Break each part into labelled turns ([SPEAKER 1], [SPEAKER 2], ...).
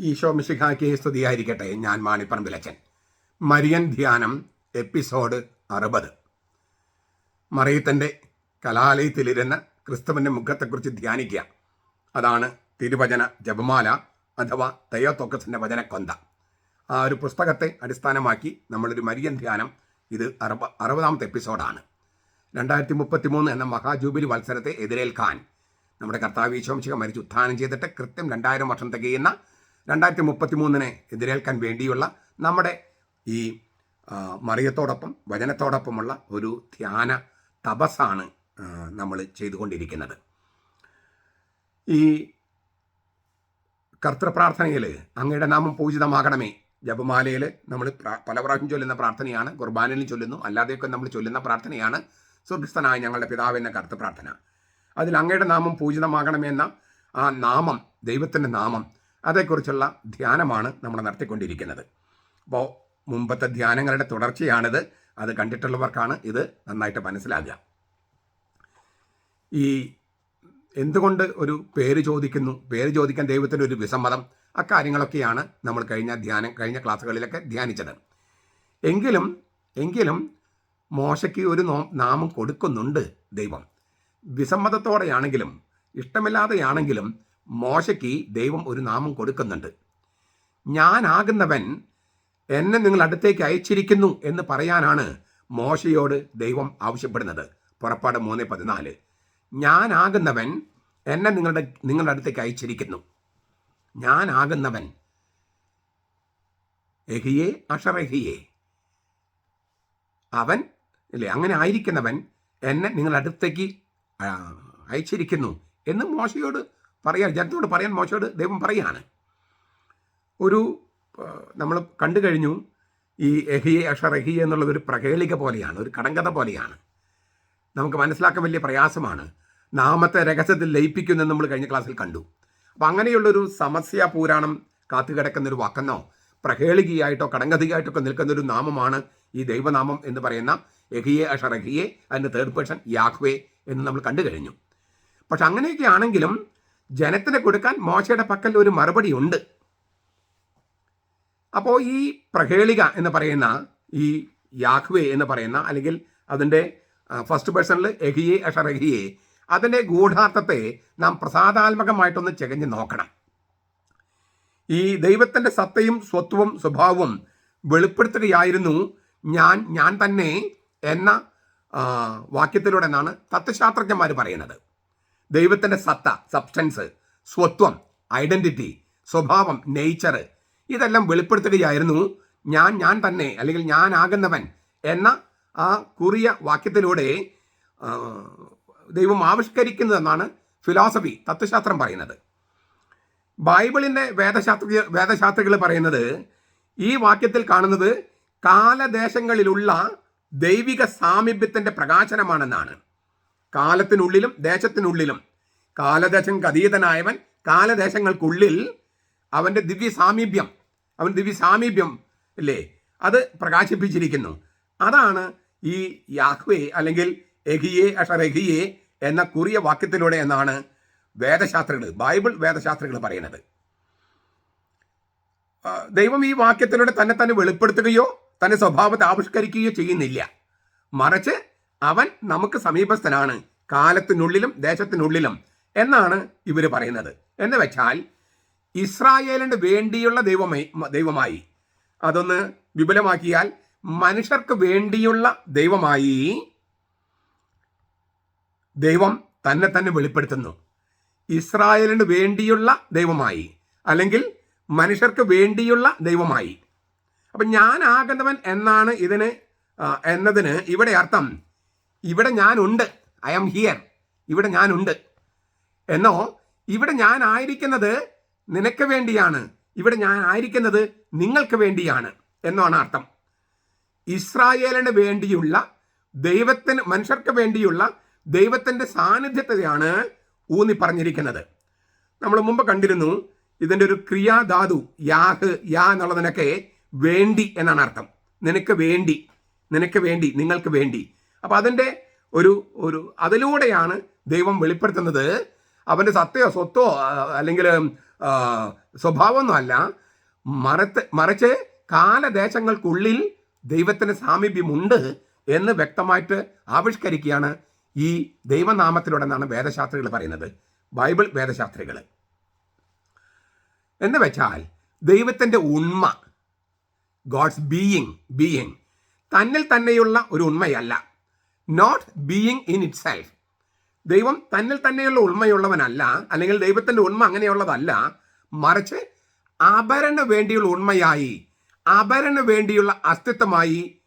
[SPEAKER 1] ഈശോ മിശിഹാക്ക് സ്തുതിയായിരിക്കട്ടെ. ഞാൻ മാണിപ്പറമ്പിലച്ചൻ. മരിയൻ ധ്യാനം എപ്പിസോഡ് അറുപത്. മറിയത്തിന്റെ കലാലയത്തിലിരുന്ന ക്രിസ്തുവിന്റെ മുഖത്തെക്കുറിച്ച് ധ്യാനിക്കുക. അതാണ് തിരുവചന ജപമാല അഥവാ തയ്യോത്തോക്കസിന്റെ വചനക്കൊന്ത. ആ ഒരു പുസ്തകത്തെ അടിസ്ഥാനമാക്കി നമ്മളൊരു മരിയൻ ധ്യാനം ഇത് അറുപ അറുപതാമത്തെ എപ്പിസോഡാണ്. രണ്ടായിരത്തി മുപ്പത്തി മൂന്ന് എന്ന മഹാജൂബിലി മത്സരത്തെ എതിരേൽക്കാൻ നമ്മുടെ കർത്താവ് ഈശോംശിക മരിച്ച് ഉത്ഥാനം ചെയ്തിട്ട് കൃത്യം രണ്ടായിരം വർഷം തികയുന്ന രണ്ടായിരത്തി മുപ്പത്തി മൂന്നിനെ എതിരേൽക്കാൻ വേണ്ടിയുള്ള നമ്മുടെ ഈ മറിയത്തോടൊപ്പം വചനത്തോടൊപ്പമുള്ള ഒരു ധ്യാന തപസ്സാണ് നമ്മൾ ചെയ്തുകൊണ്ടിരിക്കുന്നത്. ഈ കർത്തൃപ്രാർത്ഥനയിൽ അങ്ങയുടെ നാമം പൂജിതമാകണമേ. ജപമാലയിൽ നമ്മൾ പല പ്രാവശ്യം ചൊല്ലുന്ന പ്രാർത്ഥനയാണ് കുർബാനയിലും ചൊല്ലുന്നു അല്ലാതെയൊക്കെ നമ്മൾ ചൊല്ലുന്ന പ്രാർത്ഥനയാണ് സ്വർഗസ്ഥനായ ഞങ്ങളുടെ പിതാവ് എന്ന കർത്തൃപ്രാർത്ഥന. അതിൽ അങ്ങയുടെ നാമം പൂജിതമാകണമെന്ന ആ നാമം ദൈവത്തിന്റെ നാമം അതേക്കുറിച്ചുള്ള ധ്യാനമാണ് നമ്മൾ നടത്തിക്കൊണ്ടിരിക്കുന്നത്. അപ്പോൾ മുമ്പത്തെ ധ്യാനങ്ങളുടെ തുടർച്ചയാണിത്. അത് കണ്ടിട്ടുള്ളവർക്കാണ് ഇത് നന്നായിട്ട് മനസ്സിലാകുക. ഈ എന്തുകൊണ്ട് ഒരു പേര് ചോദിക്കുന്നു? പേര് ചോദിക്കാൻ ദൈവത്തിന്റെ ഒരു വിസമ്മതം? അക്കാര്യങ്ങളൊക്കെയാണ് നമ്മൾ കഴിഞ്ഞ ധ്യാനം കഴിഞ്ഞ ക്ലാസ്സുകളിലൊക്കെ ധ്യാനിച്ചത്. എങ്കിലും എങ്കിലും മോശയ്ക്ക് ഒരു നോ- നാമം കൊടുക്കുന്നുണ്ട് ദൈവം. വിസമ്മതത്തോടെയാണെങ്കിലും ഇഷ്ടമില്ലാതെയാണെങ്കിലും മോശയ്ക്ക് ദൈവം ഒരു നാമം കൊടുക്കുന്നുണ്ട്. ഞാനാകുന്നവൻ എന്നെ നിങ്ങൾ അടുത്തേക്ക് അയച്ചിരിക്കുന്നു എന്ന് പറയാനാണ് മോശയോട് ദൈവം ആവശ്യപ്പെടുന്നത്. പുറപ്പാട് മൂന്ന് പതിനാല്. ഞാനാകുന്നവൻ എന്നെ നിങ്ങളുടെ നിങ്ങളുടെ അടുത്തേക്ക് അയച്ചിരിക്കുന്നു. ഞാനാകുന്നവൻ. എഹിയെ അഷറഹിയെ. അവൻ അല്ലേ അങ്ങനെ ആയിരിക്കുന്നവൻ എന്നെ നിങ്ങളുടെ അടുത്തേക്ക് അയച്ചിരിക്കുന്നു എന്ന് മോശയോട് പറയാൻ ജനത്തോട് പറയാൻ മോശയോട് ദൈവം പറയാണ്. ഒരു നമ്മൾ കണ്ടു കഴിഞ്ഞു ഈ എഹിയെ അഷറഹി എന്നുള്ളത് ഒരു പ്രകേളിക പോലെയാണ് ഒരു കടങ്കഥ പോലെയാണ്. നമുക്ക് മനസ്സിലാക്കാൻ വലിയ പ്രയാസമാണ്. നാമത്തെ രഹസ്യത്തിൽ ലയിപ്പിക്കുന്നെന്ന് നമ്മൾ കഴിഞ്ഞ ക്ലാസ്സിൽ കണ്ടു. അപ്പം അങ്ങനെയുള്ളൊരു സമസ്യ പൂരാണം കാത്തുകിടക്കുന്നൊരു വാക്കെന്നോ പ്രഹേളികയായിട്ടോ കടങ്കഥയായിട്ടോ ഒക്കെ നിൽക്കുന്ന ഒരു നാമമാണ് ഈ ദൈവനാമം എന്ന് പറയുന്ന എഹിയെ അഷറഹിയെ അതിന്റെ തേർഡ് പേഴ്സൺ യാഹ്വേ എന്ന് നമ്മൾ കണ്ടു കഴിഞ്ഞു. പക്ഷെ അങ്ങനെയൊക്കെ ആണെങ്കിലും ജനത്തിന് കൊടുക്കാൻ മോശയുടെ പക്കൽ ഒരു മറുപടി ഉണ്ട്. അപ്പോൾ ഈ പ്രഹേളിക എന്ന് പറയുന്ന ഈ യാഹ്വേ എന്ന് പറയുന്ന അല്ലെങ്കിൽ അതിന്റെ ഫസ്റ്റ് പേഴ്സണിൽ എഹിയെ അഷറഹിയെ അതിന്റെ ഗൂഢാർത്ഥത്തെ നാം പ്രസാദാത്മകമായിട്ടൊന്ന് ചെകഞ്ഞ് നോക്കണം. ഈ ദൈവത്തിന്റെ സത്തയും സ്വത്വവും സ്വഭാവവും വെളിപ്പെടുത്തുകയായിരുന്നു ഞാൻ ഞാൻ തന്നെ എന്ന വാക്യത്തിലൂടെ എന്നാണ് തത്വശാസ്ത്രജ്ഞന്മാർ പറയുന്നത്. ദൈവത്തിന്റെ സത്ത സബ്സ്റ്റൻസ് സ്വത്വം ഐഡന്റിറ്റി സ്വഭാവം നേച്ചർ ഇതെല്ലാം വെളിപ്പെടുത്തുകയായിരുന്നു ഞാൻ ഞാൻ തന്നെ അല്ലെങ്കിൽ ഞാനാകുന്നവൻ എന്ന ആ കുറിയ വാക്യത്തിലൂടെ ദൈവം ആവിഷ്കരിക്കുന്നതെന്നാണ് ഫിലോസഫി തത്വശാസ്ത്രം പറയുന്നത്. ബൈബിളിന്റെ വേദശാസ്ത്ര വേദശാസ്ത്രികൾ പറയുന്നത് ഈ വാക്യത്തിൽ കാണുന്നത് കാലദേശങ്ങളിലുള്ള ദൈവിക സാമീപ്യത്തിന്റെ പ്രകാശനമാണെന്നാണ്. കാലത്തിനുള്ളിലും ദേശത്തിനുള്ളിലും. കാലദേശങ്ങൾക്ക് അതീതനായവൻ കാലദേശങ്ങൾക്കുള്ളിൽ അവന്റെ ദിവ്യ സാമീപ്യം അവൻ ദിവ്യ സാമീപ്യം അല്ലേ അത് പ്രകാശിപ്പിച്ചിരിക്കുന്നു. അതാണ് ഈ യാഹ്വേ അല്ലെങ്കിൽ എഹിയെ അഷറഹിയെ എന്ന കുറിയ വാക്യത്തിലൂടെ എന്നാണ് വേദശാസ്ത്രികൾ ബൈബിൾ വേദശാസ്ത്രികൾ പറയുന്നത്. ദൈവം ഈ വാക്യത്തിലൂടെ തന്നെ തന്നെ വെളിപ്പെടുത്തുകയോ തന്നെ സ്വഭാവത്തെ ആവിഷ്കരിക്കുകയോ ചെയ്യുന്നില്ല. മറിച്ച് അവൻ നമുക്ക് സമീപസ്ഥനാണ്. കാലത്തിനുള്ളിലും ദേശത്തിനുള്ളിലും എന്നാണ് ഇവർ പറയുന്നത്. എന്ന് വെച്ചാൽ ഇസ്രായേലിന് വേണ്ടിയുള്ള ദൈവമായി ദൈവമായി. അതൊന്ന് വിപുലമാക്കിയാൽ മനുഷ്യർക്ക് വേണ്ടിയുള്ള ദൈവമായി ദൈവം തന്നെ തന്നെ വെളിപ്പെടുത്തുന്നു. ഇസ്രായേലിന് വേണ്ടിയുള്ള ദൈവമായി അല്ലെങ്കിൽ മനുഷ്യർക്ക് വേണ്ടിയുള്ള ദൈവമായി. അപ്പം ഞാനാകുന്നവൻ എന്നാണ് ഇതിന് എന്നതിന് ഇവിടെ അർത്ഥം. ഇവിടെ ഞാനുണ്ട്. ഐ ആം ഹിയർ ഇവിടെ ഞാനുണ്ട്. എന്നോ ഇവിടെ ഞാൻ ആയിരിക്കുന്നത് നിനക്ക് വേണ്ടിയാണ്. ഇവിടെ ഞാൻ ആയിരിക്കുന്നത് നിങ്ങൾക്ക് വേണ്ടിയാണ് എന്നാണ് അർത്ഥം. ഇസ്രായേലിന് വേണ്ടിയുള്ള ദൈവത്തിന് മനുഷ്യർക്ക് വേണ്ടിയുള്ള ദൈവത്തിന്റെ സാന്നിധ്യത്തെയാണ് ഊന്നി പറഞ്ഞിരിക്കുന്നത്. നമ്മൾ മുമ്പ് കണ്ടിരുന്നു ഇതിന്റെ ഒരു ക്രിയാധാതു യാഹ് യാ എന്നുള്ളതിനൊക്കെ വേണ്ടി എന്നാണ് അർത്ഥം. നിനക്ക് വേണ്ടി നിനക്ക് വേണ്ടി നിങ്ങൾക്ക് വേണ്ടി. അപ്പം അതിന്റെ ഒരു ഒരു അതിലൂടെയാണ് ദൈവം വെളിപ്പെടുത്തുന്നത്. അവന്റെ സത്തയോ സ്വത്തോ അല്ലെങ്കിൽ സ്വഭാവമൊന്നും സ്വഭാവമൊന്നുമല്ല മറത്ത് മറിച്ച് കാലദേശങ്ങൾക്കുള്ളിൽ ദൈവത്തിന് സാമീപ്യമുണ്ട് എന്ന് വ്യക്തമായിട്ട് ആവിഷ്കരിക്കുകയാണ് ഈ ദൈവനാമത്തിലൂടെ എന്നാണ് വേദശാസ്ത്രികൾ പറയുന്നത്. ബൈബിൾ വേദശാസ്ത്രികൾ. എന്ന് വെച്ചാൽ ദൈവത്തിന്റെ ഉണ്മ ഗോഡ്സ് ബീയിങ് ബീയിങ് തന്നിൽ തന്നെയുള്ള ഒരു ഉണ്മയല്ല. Not being in itself ദൈവം തന്നിൽ തന്നെയുള്ള ഉണ്മയുള്ളവനല്ല അല്ലെങ്കിൽ ദൈവത്തിന്റെ ഉണ്മ അങ്ങനെയുള്ളതല്ല. മറിച്ച് അപരന് വേണ്ടിയുള്ള ഉണ്മയായി അപരന് വേണ്ടിയുള്ള അസ്തിത്വമായി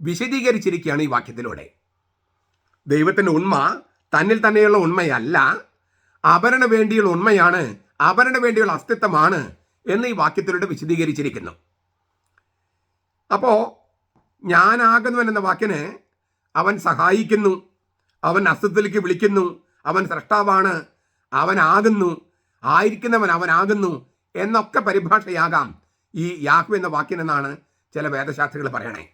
[SPEAKER 1] വിശദീകരിച്ചിരിക്കുകയാണ് ഈ വാക്യത്തിലൂടെ. ദൈവത്തിന്റെ ഉണ്മ തന്നിൽ തന്നെയുള്ള ഉണ്മയല്ല അപരന് വേണ്ടിയുള്ള ഉണ്മയാണ് അപരന് വേണ്ടിയുള്ള അസ്തിത്വമാണ് എന്ന് ഈ വാക്യത്തിലൂടെ വിശദീകരിച്ചിരിക്കുന്നു. അപ്പോൾ ഞാനാകുന്നവൻ എന്ന വാക്കിന് അവൻ സഹായിക്കുന്നു. അവൻ അസ്തിത്വത്തിലേക്ക് വിളിക്കുന്നു. അവൻ സൃഷ്ടാവാണ്. അവനാകുന്നു. ആയിരിക്കുന്നവൻ അവനാകുന്നു എന്നൊക്കെ പരിഭാഷയാകാം ഈ യാഹു എന്ന വാക്കിനെന്നാണ് ചില വേദശാസ്ത്രികൾ പറയണേ.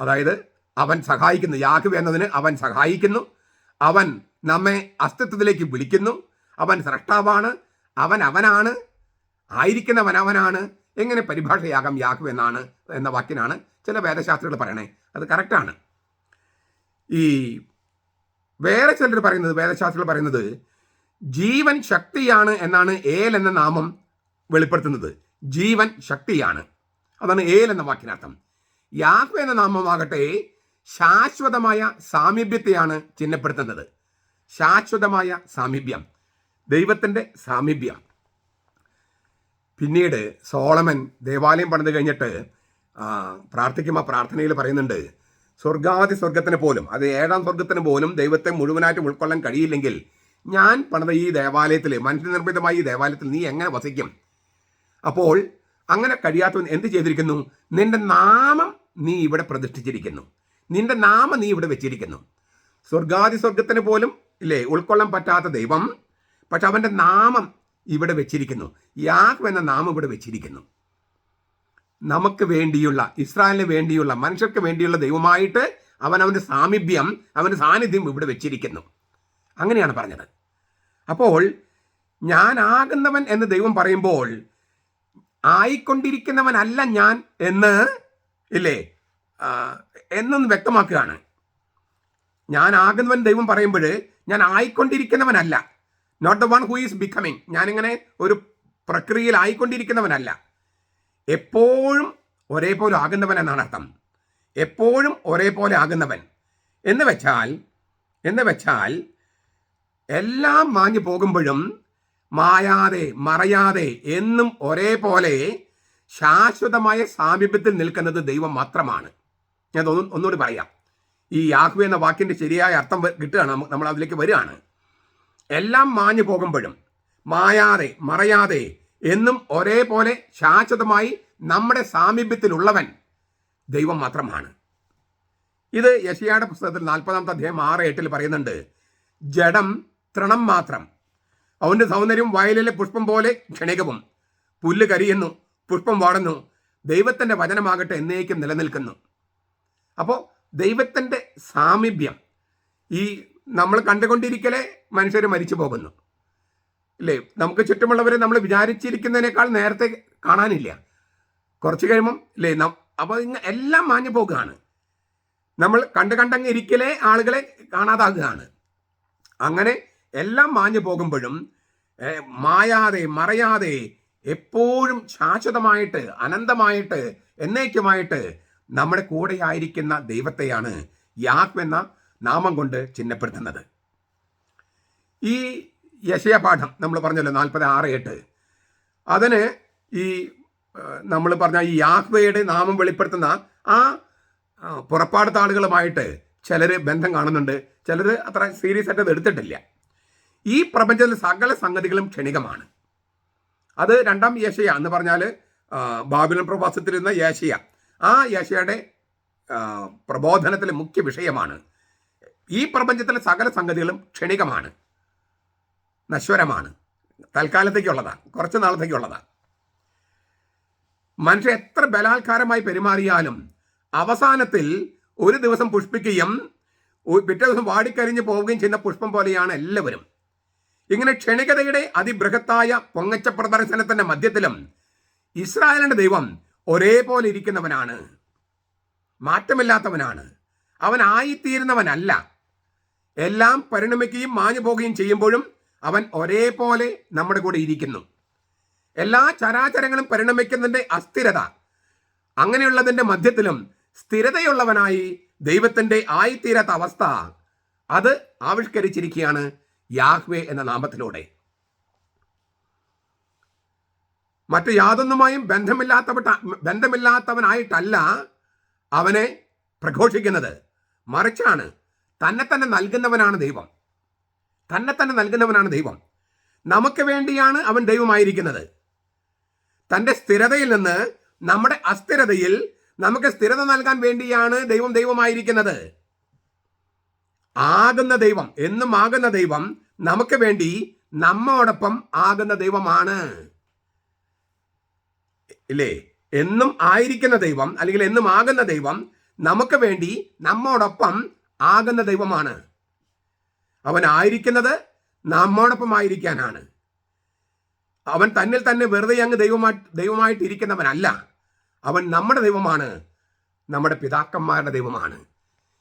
[SPEAKER 1] അതായത് അവൻ സഹായിക്കുന്നു. യാഹു എന്നതിന് അവൻ സഹായിക്കുന്നു. അവൻ നമ്മെ അസ്തിത്വത്തിലേക്ക് വിളിക്കുന്നു. അവൻ സൃഷ്ടാവാണ്. അവൻ അവനാണ്. ആയിരിക്കുന്നവൻ അവനാണ്. എങ്ങനെ പരിഭാഷയാകാം യാഹു എന്നാണ് എന്ന വാക്കിനാണ് ചില വേദശാസ്ത്രികൾ പറയണേ. അത് കറക്റ്റാണ്. ഈ വേറെ ചിലർ പറയുന്നത് വേദശാസ്ത്രികൾ പറയുന്നത് ജീവൻ ശക്തിയാണ് എന്നാണ് ഏൽ എന്ന നാമം വെളിപ്പെടുത്തുന്നത്. ജീവൻ ശക്തിയാണ്. അതാണ് ഏൽ എന്ന വാക്കിനർത്ഥം. യാഹ്വ എന്ന നാമമാകട്ടെ ശാശ്വതമായ സാമീപ്യത്തെയാണ് ചിഹ്നപ്പെടുത്തുന്നത്. ശാശ്വതമായ സാമീപ്യം. ദൈവത്തിന്റെ സാമീപ്യം. പിന്നീട് സോളമൻ ദേവാലയം പണിത് കഴിഞ്ഞിട്ട് പ്രാർത്ഥിക്കുമ്പോൾ പ്രാർത്ഥനയിൽ പറയുന്നുണ്ട് സ്വർഗാതി സ്വർഗത്തിന് പോലും അത് ഏഴാം സ്വർഗത്തിന് പോലും ദൈവത്തെ മുഴുവനായിട്ട് ഉൾക്കൊള്ളാൻ കഴിയില്ലെങ്കിൽ ഞാൻ പണിത ഈ ദേവാലയത്തിൽ മനുഷ്യനിർമ്മിതമായ ഈ ദേവാലയത്തിൽ നീ എങ്ങനെ വസിക്കും? അപ്പോൾ അങ്ങനെ കഴിയാത്തവൻ എന്ത് ചെയ്തിരിക്കുന്നു? നിന്റെ നാമം നീ ഇവിടെ പ്രതിഷ്ഠിച്ചിരിക്കുന്നു. നിന്റെ നാമം നീ ഇവിടെ വെച്ചിരിക്കുന്നു. സ്വർഗാതി സ്വർഗത്തിന് പോലും ഇല്ലേ ഉൾക്കൊള്ളാൻ പറ്റാത്ത ദൈവം പക്ഷെ അവന്റെ നാമം ഇവിടെ വെച്ചിരിക്കുന്നു. യാഹ് എന്ന നാമം ഇവിടെ വെച്ചിരിക്കുന്നു. നമുക്ക് വേണ്ടിയുള്ള ഇസ്രായേലിന് വേണ്ടിയുള്ള മനുഷ്യർക്ക് വേണ്ടിയുള്ള ദൈവമായിട്ട് അവൻ അവന്റെ സാമീപ്യം അവന്റെ സാന്നിധ്യം ഇവിടെ വെച്ചിരിക്കുന്നു. അങ്ങനെയാണ് പറഞ്ഞത്. അപ്പോൾ ഞാനാകുന്നവൻ എന്ന് ദൈവം പറയുമ്പോൾ ആയിക്കൊണ്ടിരിക്കുന്നവനല്ല ഞാൻ എന്ന് ഇല്ലേ? എന്നൊന്ന് വ്യക്തമാക്കുകയാണ്. ഞാൻ ആകുന്നവൻ ദൈവം പറയുമ്പോൾ ഞാൻ ആയിക്കൊണ്ടിരിക്കുന്നവനല്ല. Not the one who is becoming ഞാനിങ്ങനെ ഒരു പ്രക്രിയയിൽ ആയിക്കൊണ്ടിരിക്കുന്നവനല്ല. എപ്പോഴും ഒരേപോലെ ആകുന്നവൻ എന്നാണ് അർത്ഥം. എപ്പോഴും ഒരേപോലെ ആകുന്നവൻ. എന്ന് വെച്ചാൽ എന്ന് വെച്ചാൽ എല്ലാം മാഞ്ഞു പോകുമ്പോഴും മായാതെ മറയാതെ എന്നും ഒരേപോലെ ശാശ്വതമായ സാമീപ്യത്തിൽ നിൽക്കുന്നത് ദൈവം മാത്രമാണ്. ഞാൻ ഒന്ന് ഒന്നുകൂടി പറയാം. ഈ യാഹു എന്ന വാക്കിന്റെ ശരിയായ അർത്ഥം കിട്ടുകയാണ് നമ്മൾ അതിലേക്ക് വരികയാണ്. എല്ലാം മാഞ്ഞു പോകുമ്പോഴും മായാതെ മറയാതെ എന്നും ഒരേപോലെ ശാശ്വതമായി നമ്മുടെ സാമീപ്യത്തിലുള്ളവൻ ദൈവം മാത്രമാണ്. ഇത് യശിയാടെ പുസ്തകത്തിൽ നാൽപ്പതാമത്തെ അധ്യായം ആറ് എട്ടിൽ പറയുന്നുണ്ട്. ജഡം തൃണം മാത്രം. അവന്റെ സൗന്ദര്യം വയലിലെ പുഷ്പം പോലെ ക്ഷണികവും. പുല്ല് കരിയുന്നു പുഷ്പം വാടുന്നു. ദൈവത്തിന്റെ വചനമാകട്ടെ എന്നേക്കും നിലനിൽക്കുന്നു. അപ്പോൾ ദൈവത്തിന്റെ സാമീപ്യം ഈ നമ്മൾ കണ്ടുകൊണ്ടിരിക്കലേ മനുഷ്യർ മരിച്ചു പോകുന്നു. ഇല്ലേ? നമുക്ക് ചുറ്റുമുള്ളവരെ നമ്മൾ വിചാരിച്ചിരിക്കുന്നതിനേക്കാൾ നേരത്തെ കാണാനില്ല. കുറച്ച് കഴിയുമ്പം ഇല്ലേ അപ്പോൾ ഇങ്ങ എല്ലാം മാഞ്ഞു പോകുകയാണ്. നമ്മൾ കണ്ട് കണ്ടങ്ങ് ഇരിക്കലേ ആളുകളെ കാണാതാകുകയാണ്. അങ്ങനെ എല്ലാം മാഞ്ഞു പോകുമ്പോഴും മായാതെ മറയാതെ എപ്പോഴും ശാശ്വതമായിട്ട് അനന്തമായിട്ട് എന്നേക്കുമായിട്ട് നമ്മുടെ കൂടെയായിരിക്കുന്ന ദൈവത്തെയാണ് യാഗ് എന്ന നാമം കൊണ്ട് ചിഹ്നപ്പെടുത്തുന്നത്. ഈ യശയപാഠം നമ്മൾ പറഞ്ഞല്ലോ നാൽപ്പത് ആറ് എട്ട്. അതിന് ഈ നമ്മൾ പറഞ്ഞ ഈ യാഹ്വയുടെ നാമം വെളിപ്പെടുത്തുന്ന ആ പുറപ്പാട് താളുകളുമായിട്ട് ചിലർ ബന്ധം കാണുന്നുണ്ട്. ചിലർ അത്ര സീരിയസ് ആയിട്ട് അത് എടുത്തിട്ടില്ല. ഈ പ്രപഞ്ചത്തിലെ സകല സംഗതികളും ക്ഷണികമാണ്. അത് രണ്ടാം യേശയ എന്ന് പറഞ്ഞാൽ ബാബിലൻ പ്രവാസത്തിലിരുന്ന യേശയ. ആ യേശയുടെ പ്രബോധനത്തിലെ മുഖ്യ വിഷയമാണ്. ഈ പ്രപഞ്ചത്തിലെ സകല സംഗതികളും ക്ഷണികമാണ്. നശ്വരമാണ്. തൽക്കാലത്തേക്കുള്ളതാണ്. കുറച്ച് നാളത്തേക്കുള്ളതാണ്. മനുഷ്യൻ എത്ര ബലാത്കാരമായി പെരുമാറിയാലും അവസാനത്തിൽ ഒരു ദിവസം പുഷ്പിക്കുകയും പിറ്റേ ദിവസം വാടിക്കരിഞ്ഞ് പോവുകയും ചെയ്യുന്ന പുഷ്പം പോലെയാണ് എല്ലാവരും. ഇങ്ങനെ ക്ഷണികതയുടെ അതിബൃഹത്തായ പൊങ്ങച്ച പ്രദർശനത്തിന്റെ മധ്യത്തിലും ഇസ്രായേലിന്റെ ദൈവം ഒരേപോലെ ഇരിക്കുന്നവനാണ്. മാറ്റമില്ലാത്തവനാണ്. അവൻ ആയിത്തീരുന്നവനല്ല. എല്ലാം പരിണമിക്കുകയും മാഞ്ഞു പോകുകയും ചെയ്യുമ്പോഴും അവൻ ഒരേപോലെ നമ്മുടെ കൂടെ ഇരിക്കുന്നു. എല്ലാ ചരാചരങ്ങളും പരിണമിക്കുന്നതിന്റെ അസ്ഥിരത അങ്ങനെയുള്ളതിന്റെ മധ്യത്തിലും സ്ഥിരതയുള്ളവനായി ദൈവത്തിന്റെ ആയിത്തീരാത്ത അവസ്ഥ അത് ആവിഷ്കരിച്ചിരിക്കുകയാണ് യാഹ്വേ എന്ന നാമത്തിലൂടെ. മറ്റു യാതൊന്നുമായും ബന്ധമില്ലാത്തവട്ട ബന്ധമില്ലാത്തവനായിട്ടല്ല അവനെ പ്രഘോഷിക്കുന്നത്. മറിച്ചാണ് തന്നെ തന്നെ നൽകുന്നവനാണ് ദൈവം. തന്നെ തന്നെ നൽകുന്നവനാണ് ദൈവം. നമുക്ക് വേണ്ടിയാണ് അവൻ ദൈവമായിരിക്കുന്നത്. തന്റെ സ്ഥിരതയിൽ നിന്ന് നമ്മുടെ അസ്ഥിരതയിൽ നമുക്ക് സ്ഥിരത നൽകാൻ വേണ്ടിയാണ് ദൈവം ദൈവമായിരിക്കുന്നത്. ആകുന്ന ദൈവം എന്നും ആകുന്ന ദൈവം നമുക്ക് വേണ്ടി നമ്മോടൊപ്പം ആകുന്ന ദൈവമാണ്. ഇല്ലേ? എന്നും ആയിരിക്കുന്ന ദൈവം അല്ലെങ്കിൽ എന്നും ആകുന്ന ദൈവം നമുക്ക് വേണ്ടി നമ്മോടൊപ്പം ആകുന്ന ദൈവമാണ്. അവൻ ആയിരിക്കുന്നത് നമ്മോടൊപ്പം ആയിരിക്കാനാണ് അവൻ തന്നിൽ തന്നെ വെറുതെ അങ്ങ് ദൈവമായി ദൈവമായിട്ട് ഇരിക്കുന്നവനല്ല അവൻ നമ്മുടെ ദൈവമാണ് നമ്മുടെ പിതാക്കന്മാരുടെ ദൈവമാണ്.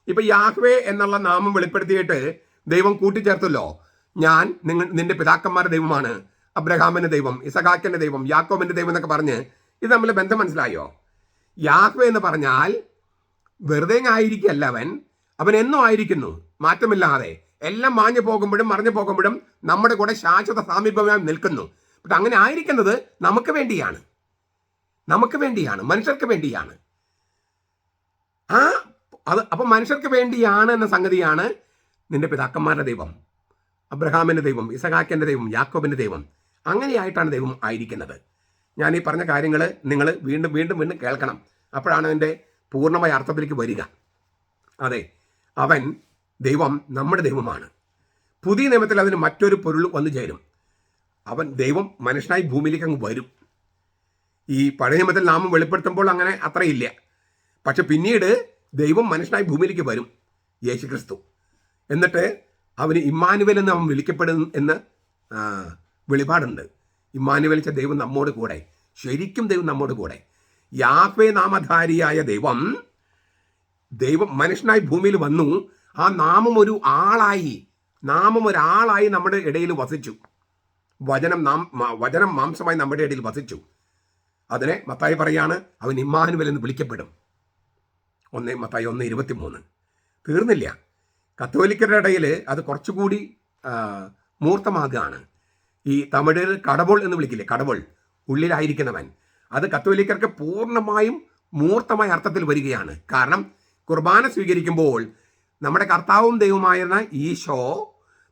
[SPEAKER 1] ഇപ്പൊ യാഹ്വേ എന്നുള്ള നാമം വെളിപ്പെടുത്തിയിട്ട് ദൈവം കൂട്ടിച്ചേർത്തല്ലോ. ഞാൻ നിങ്ങൾ നിന്റെ പിതാക്കന്മാരുടെ ദൈവമാണ് അബ്രഹാമിന്റെ ദൈവം ഇസഖാക്കിന്റെ ദൈവം യാക്കോബിന്റെ ദൈവം എന്നൊക്കെ പറഞ്ഞ് ഇത് തമ്മിൽ ബന്ധം മനസ്സിലായോ? യാഹ്വേ എന്ന് പറഞ്ഞാൽ വെറുതെ ആയിരിക്കല്ല അവൻ. അവൻ എന്നും ആയിരിക്കുന്നു മാറ്റമില്ലാതെ. എല്ലാം മാഞ്ഞു പോകുമ്പോഴും മറിഞ്ഞു പോകുമ്പോഴും നമ്മുടെ കൂടെ ശാശ്വത സാമീപ്യമായി നിൽക്കുന്നു. പക്ഷെ അങ്ങനെ ആയിരിക്കുന്നത് നമുക്ക് വേണ്ടിയാണ്. നമുക്ക് വേണ്ടിയാണ്. മനുഷ്യർക്ക് വേണ്ടിയാണ്. ആ അത് അപ്പം മനുഷ്യർക്ക് വേണ്ടിയാണ് എന്ന സംഗതിയാണ് നിന്റെ പിതാക്കന്മാരുടെ ദൈവം അബ്രഹാമിന്റെ ദൈവം ഇസഹാക്കിന്റെ ദൈവം യാക്കോബിന്റെ ദൈവം. അങ്ങനെയായിട്ടാണ് ദൈവം ആയിരിക്കുന്നത്. ഞാൻ ഈ പറഞ്ഞ കാര്യങ്ങൾ നിങ്ങൾ വീണ്ടും വീണ്ടും വീണ്ടും കേൾക്കണം. അപ്പോഴാണ് അതിന്റെ പൂർണമായ അർത്ഥത്തിലേക്ക് വരിക. അതെ അവൻ ദൈവം നമ്മുടെ ദൈവമാണ്. പുതിയ നിയമത്തിൽ അതിന് മറ്റൊരു പൊരുൾ വന്നു ചേരും. അവൻ ദൈവം മനുഷ്യനായി ഭൂമിയിലേക്ക് അങ്ങ് വരും. ഈ പഴയ നിയമത്തിൽ നാമം വെളിപ്പെടുത്തുമ്പോൾ അങ്ങനെ അത്രയില്ല. പക്ഷെ പിന്നീട് ദൈവം മനുഷ്യനായി ഭൂമിയിലേക്ക് വരും. യേശു ക്രിസ്തു എന്നിട്ട് അവന് ഇമ്മാനുവൽ എന്ന് അവൻ വിളിക്കപ്പെടും എന്ന് വെളിപാടുണ്ട്. ഇമ്മാനുവൽ വെച്ച ദൈവം നമ്മോട് കൂടെ. ശരിക്കും ദൈവം നമ്മോട് കൂടെ. യാഹ്വേ നാമധാരിയായ ദൈവം ദൈവം മനുഷ്യനായി ഭൂമിയിൽ വന്നു. ആ നാമം ഒരു ആളായി നാമം ഒരാളായി നമ്മുടെ ഇടയിൽ വസിച്ചു. വചനം നാം വചനം മാംസമായി നമ്മുടെ ഇടയിൽ വസിച്ചു. അതിനെ മത്തായി പറയാണ് അവൻ ഇമ്മാനുവൽ എന്ന് വിളിക്കപ്പെടും. ഒന്ന് മത്തായി ഒന്ന് ഇരുപത്തിമൂന്ന്. തീർന്നില്ല. കത്തോലിക്കരുടെ ഇടയിൽ അത് കുറച്ചുകൂടി മൂർത്തമാകുകയാണ്. ഈ തമിഴിൽ കടവൾ എന്ന് വിളിക്കില്ലേ? കടവൾ ഉള്ളിലായിരിക്കുന്നവൻ. അത് കത്തോലിക്കർക്ക് പൂർണമായും മൂർത്തമായ അർത്ഥത്തിൽ വരികയാണ്. കാരണം കുർബാന സ്വീകരിക്കുമ്പോൾ നമ്മുടെ കർത്താവും ദൈവമായിരുന്ന ഈശോ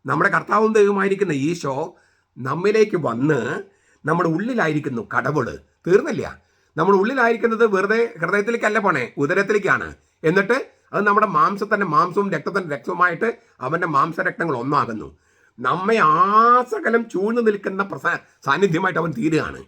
[SPEAKER 1] നമ്മുടെ കർത്താവും ദൈവമായിരിക്കുന്ന ഈശോ നമ്മിലേക്ക് വന്ന് നമ്മുടെ ഉള്ളിലായിരിക്കുന്നു കടവൾ തീർന്നില്ല. നമ്മുടെ ഉള്ളിലായിരിക്കുന്നത് വെറുതെ ഹൃദയത്തിലേക്കല്ല പോണേ ഉദരത്തിലേക്കാണ്. എന്നിട്ട് അത് നമ്മുടെ മാംസത്തിന്റെ മാംസവും രക്തത്തിന്റെ രക്തവുമായിട്ട് അവന്റെ മാംസരക്തങ്ങൾ ഒന്നാകുന്നു. നമ്മെ ആസകലം ചൂഴ്ന്നു നിൽക്കുന്ന പ്രസ സാന്നിധ്യമായിട്ട് അവൻ തീരുകയാണ്.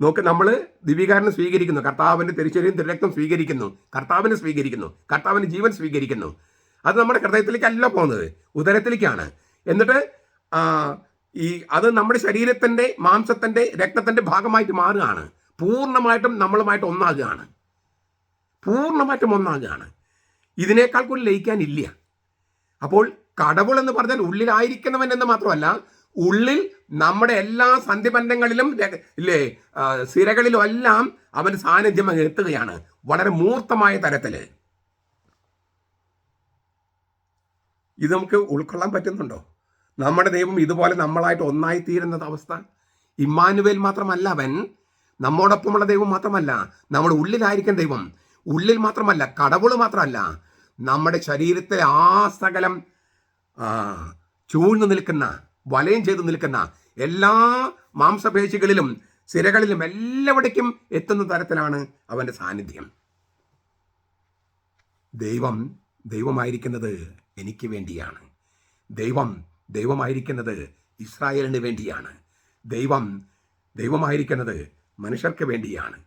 [SPEAKER 1] നോക്ക് നമ്മൾ ദിവ്യകാരനെ സ്വീകരിക്കുന്നു. കർത്താവിന്റെ തിരിച്ചറിയും തിരക്തം സ്വീകരിക്കുന്നു. കർത്താവിനെ സ്വീകരിക്കുന്നു. കർത്താവിന്റെ ജീവൻ സ്വീകരിക്കുന്നു. അത് നമ്മുടെ ഹൃദയത്തിലേക്കല്ല പോകുന്നത്. ഉദരത്തിലേക്കാണ്. എന്നിട്ട് ഈ അത് നമ്മുടെ ശരീരത്തിന്റെ മാംസത്തിന്റെ രക്തത്തിന്റെ ഭാഗമായിട്ട് മാറുകയാണ്. പൂർണമായിട്ടും നമ്മളുമായിട്ട് ഒന്നാകുകയാണ്. പൂർണമായിട്ടും ഒന്നാകുകയാണ്. ഇതിനേക്കാൾ കൂടുതൽ ലയിക്കാനില്ല. അപ്പോൾ കടവുൾ എന്ന് പറഞ്ഞാൽ ഉള്ളിലായിരിക്കുന്നവൻ എന്ന് മാത്രമല്ല ഉള്ളിൽ നമ്മുടെ എല്ലാ സന്ധിബന്ധങ്ങളിലും ഇല്ലേ സിരകളിലും എല്ലാം അവൻ സാന്നിധ്യം എത്തുകയാണ്. വളരെ മൂർത്തമായ തരത്തിൽ ഇത് നമുക്ക് ഉൾക്കൊള്ളാൻ പറ്റുന്നുണ്ടോ? നമ്മുടെ ദൈവം ഇതുപോലെ നമ്മളായിട്ട് ഒന്നായി തീരുന്നത് അവസ്ഥ. ഇമ്മാനുവേൽ മാത്രമല്ല അവൻ. നമ്മോടൊപ്പമുള്ള ദൈവം മാത്രമല്ല. നമ്മുടെ ഉള്ളിലായിരിക്കും ദൈവം. ഉള്ളിൽ മാത്രമല്ല കടവുൾ മാത്രമല്ല. നമ്മുടെ ശരീരത്തെ ആ സകലം ചൂഴ്ന്നു നിൽക്കുന്ന വലയം ചെയ്തു നിൽക്കുന്ന എല്ലാ മാംസപേശികളിലും സിരകളിലും എല്ലാവിടേക്കും എത്തുന്ന തരത്തിലാണ് അവന്റെ സാന്നിധ്യം. ദൈവം ദൈവമായിരിക്കുന്നത് എനിക്ക് വേണ്ടിയാണ്. ദൈവം ദൈവമായിരിക്കുന്നത് ഇസ്രായേലിന് വേണ്ടിയാണ്. ദൈവം ദൈവമായിരിക്കുന്നത് മനുഷ്യർക്ക് വേണ്ടിയാണ്.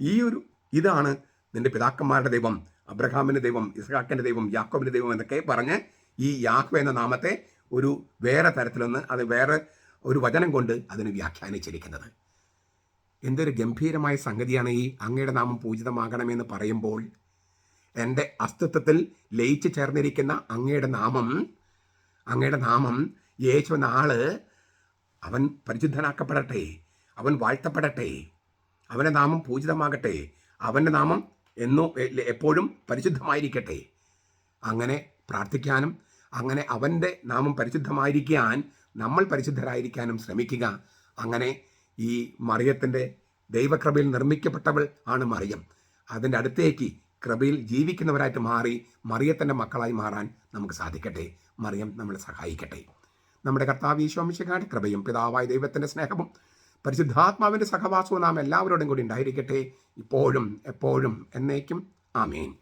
[SPEAKER 1] ഈ ഒരു ഇതാണ് നിന്റെ പിതാക്കന്മാരുടെ ദൈവം അബ്രഹാമിന്റെ ദൈവം ഇസ്ഹാക്കിന്റെ ദൈവം യാക്കോബിന്റെ ദൈവം എന്നൊക്കെ പറഞ്ഞ് ഈ യാഹ്വ എന്ന നാമത്തെ ഒരു വേറെ തരത്തിലൊന്ന് അത് വേറെ ഒരു വചനം കൊണ്ട് അതിന് വ്യാഖ്യാനിച്ചിരിക്കുന്നത്. എന്തൊരു ഗംഭീരമായ സംഗതിയാണ് ഈ അങ്ങയുടെ നാമം പൂജിതമാകണമെന്ന് പറയുമ്പോൾ എന്റെ അസ്തിത്വത്തിൽ ലയിച്ചു ചേർന്നിരിക്കുന്ന അങ്ങയുടെ നാമം അങ്ങയുടെ നാമം യേശു ആൾ അവൻ പരിശുദ്ധനാക്കപ്പെടട്ടെ അവൻ വാഴ്ത്തപ്പെടട്ടെ അവന്റെ നാമം പൂജിതമാകട്ടെ അവന്റെ നാമം എന്നും എപ്പോഴും പരിശുദ്ധമായിരിക്കട്ടെ. അങ്ങനെ പ്രാർത്ഥിക്കാനും അങ്ങനെ അവന്റെ നാമം പരിശുദ്ധമായിരിക്കാൻ നമ്മൾ പരിശുദ്ധരായിരിക്കാനും ശ്രമിക്കുക. അങ്ങനെ ഈ മറിയത്തിന്റെ ദൈവകൃപയിൽ നിർമ്മിക്കപ്പെട്ടവൾ ആണ് മറിയം. അതിന്റെ അടുത്തേക്ക് കൃപയിൽ ജീവിക്കുന്നവരായിട്ട് മാറി മറിയത്തിന്റെ മക്കളായി മാറാൻ നമുക്ക് സാധിക്കട്ടെ. മറിയം നമ്മളെ സഹായിക്കട്ടെ. നമ്മുടെ കർത്താവ് ഈശോമിശിക്കാരുടെ കൃപയും പിതാവായ ദൈവത്തിന്റെ സ്നേഹവും പരിശുദ്ധാത്മാവിന്റെ സഹവാസവും നാം എല്ലാവരോടും കൂടി ഉണ്ടായിരിക്കട്ടെ. ഇപ്പോഴും എപ്പോഴും എന്നേക്കും. ആമേൻ.